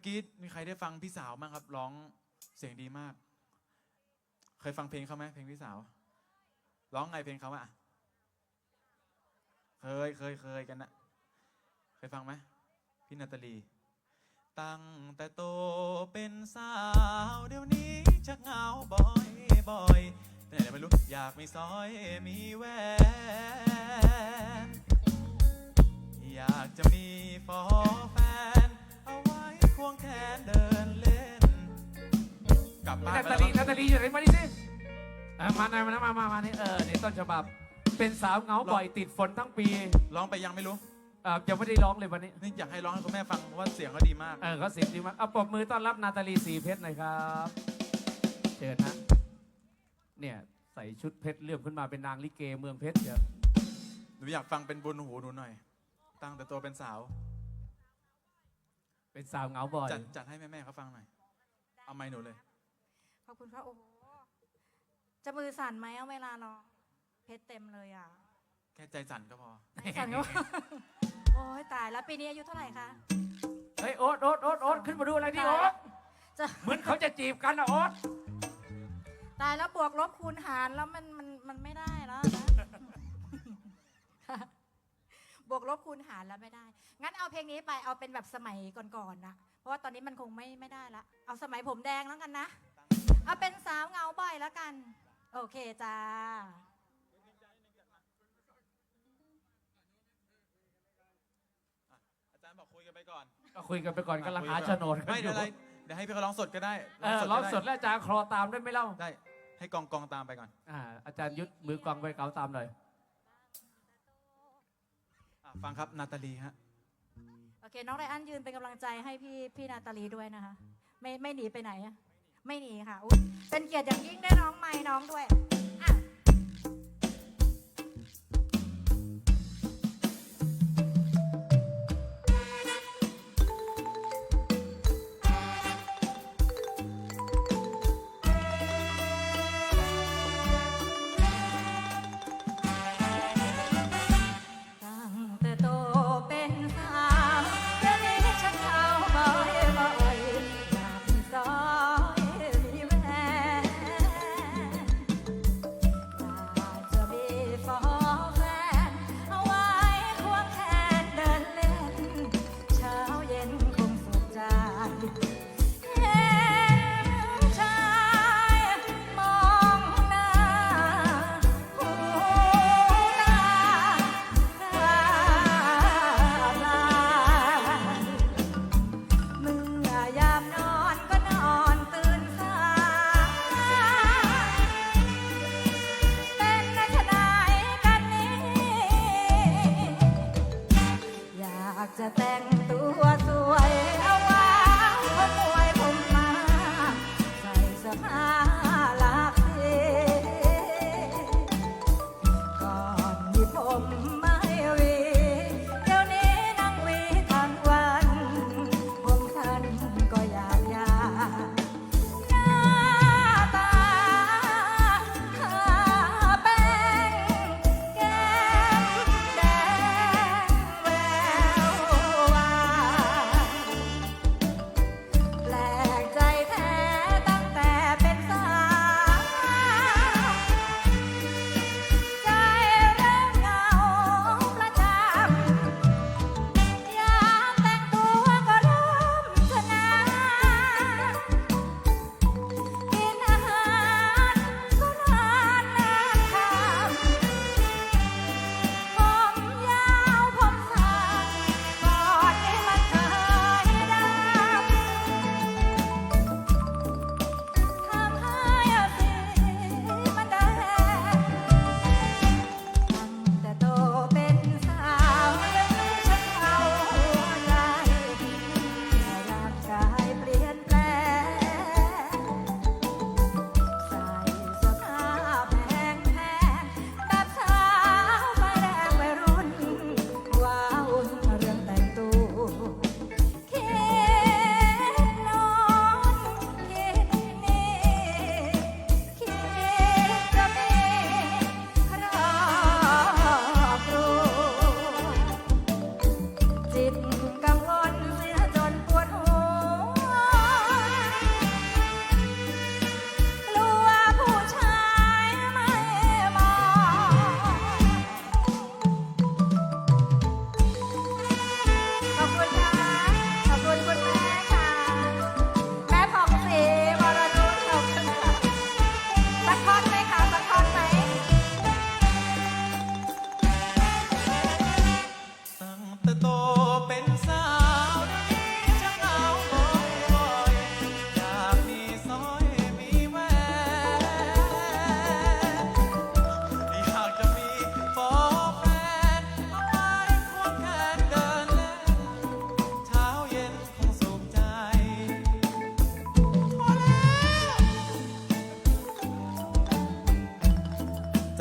มื่อกี้มีใครได้ฟังพี่สาวบ้างครับ ร้องเสียงดีมาก เคยฟังเพลงเขาไหมเพลงพี่สาว ร้องไงเพลงเขาอะเคยเคยเคยกันนะเคยฟังไหมพี่นาตาลี ตั้งแต่โตเป็นสาว เดี๋ยวนี้ชักเหงาบ่อยบ่อยไปไหนไม่รู้อยากมีซอยมีแหวาหน่อยมามามามานี่เออนี่ต้นฉบับ เป็นสาวเหงาบ่อยติดฝนทั้งปีร้องไปยังไม่รู้อะยังไม่ได้ร้องเลยวันนี้ นี่อยากให้ร้องให้คุณแม่ฟังเพราะว่าเสียงเขาดีมาก เออเขาเสียงดีมากเอาปรบมือต้อนรับนาตาลีสีเพชรหน่อยครับเชิญนะเนี่ยใส่ชุดเพชรเลื่อมขึ้นมาเป็นนางลิเกเมืองเพชรเชียวหนูอยากฟังเป็นบุญหูหนูหน่อย ตั้งแต่ตัวเป็นสาว เป็นสาวเหงาบ่อยจัดจัดให้แม่แม่ๆเขาฟังหน่อย เอาไม้หนูเลย ขอบคุณพระโอ้โห จะมือสั่นไหมเอาเวลาร้องเพชรเต็มเลยอะแค่ใจสั่นก็พอสั่นก็ โอ้ยตายแล้วปีนี้อายุเท่าไหร่คะ เฮ้ยโอ๊ตโอ๊ตโอ๊ตโอ๊ตขึ้นมาดูอะไรดิโอ๊ตจะ เหมือนเขาจะจีบกันนะโอ๊ตตายแล้วบวกลบคูณหารแล้วมันมันมันไม่ได้แล้วนะบวกลบคูณหารแล้วไม่ได้ งั้นเอาเพลงนี้ไปเอาเป็นแบบสมัยก่อนๆนะเพราะว่าตอนนี้มันคงไม่ไม่ได้ละ เอาสมัยผมแดงแล้วกันนะ เอาเป็นสาวเหงาบ่อยแล้วกัน โอเคจ้า อาจารย์บอกคุยกันไปก่อนก็คุยกันไปก่อนกำลังหาโฉนดกันไม่อเดี๋ยวยู่อะไร เดี๋ยวให้พี่เขาร้องสดก็ได้เออร้องสดก็ไแล้วอาจารย์คลอตามได้ไหมเล่าได้ ให้กองกองตามไปก่อน อ่าอาจารย์ยุทธมือกลองไปเกาตามหน่อย อะฟังครับนาตาลีฮะ โอเค น้องไรอันยืนเป็นกำลังใจให้พี่พี่นาตาลีด้วยนะคะ ไม่ไม่หนีไปไหนอะ ไม่หนีค่ะอุ๊ยเป็นเกียรติอย่างยิ่งได้น้องไม้น้องด้วย จะแต่ง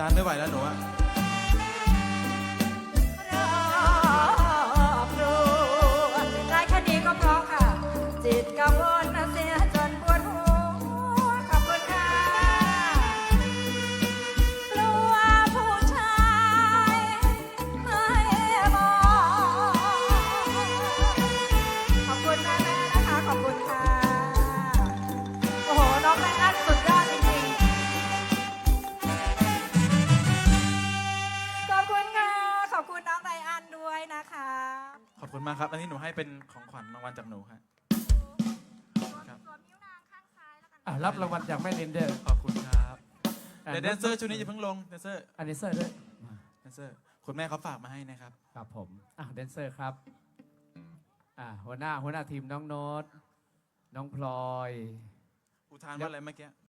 านไม่ไหวแล้วหนูอะรอบรู้ได้แค่นี้ก็เพราะค่ะ จิตกังวล ขอบคุณมากครับ อันนี้หนูให้เป็นของขวัญรางวัลจากหนูครับครับอะรับรางวัลจากแม่เรนเดอร์ขอบคุณครับอะเดี๋ยวแดนเซอร์ชุดนี้อย่าเพิ่งลงแดนเซอร์อันนี้เซอร์ด้วยแดนเซอร์คุณแม่เขาฝากมาให้นะครับ ครับผมอะแดนเซอร์ครับอะหัวหน้าหัวหน้าทีมน้องโน้ตน้องพลอย อุทานว่าอะไรเมื่อกี้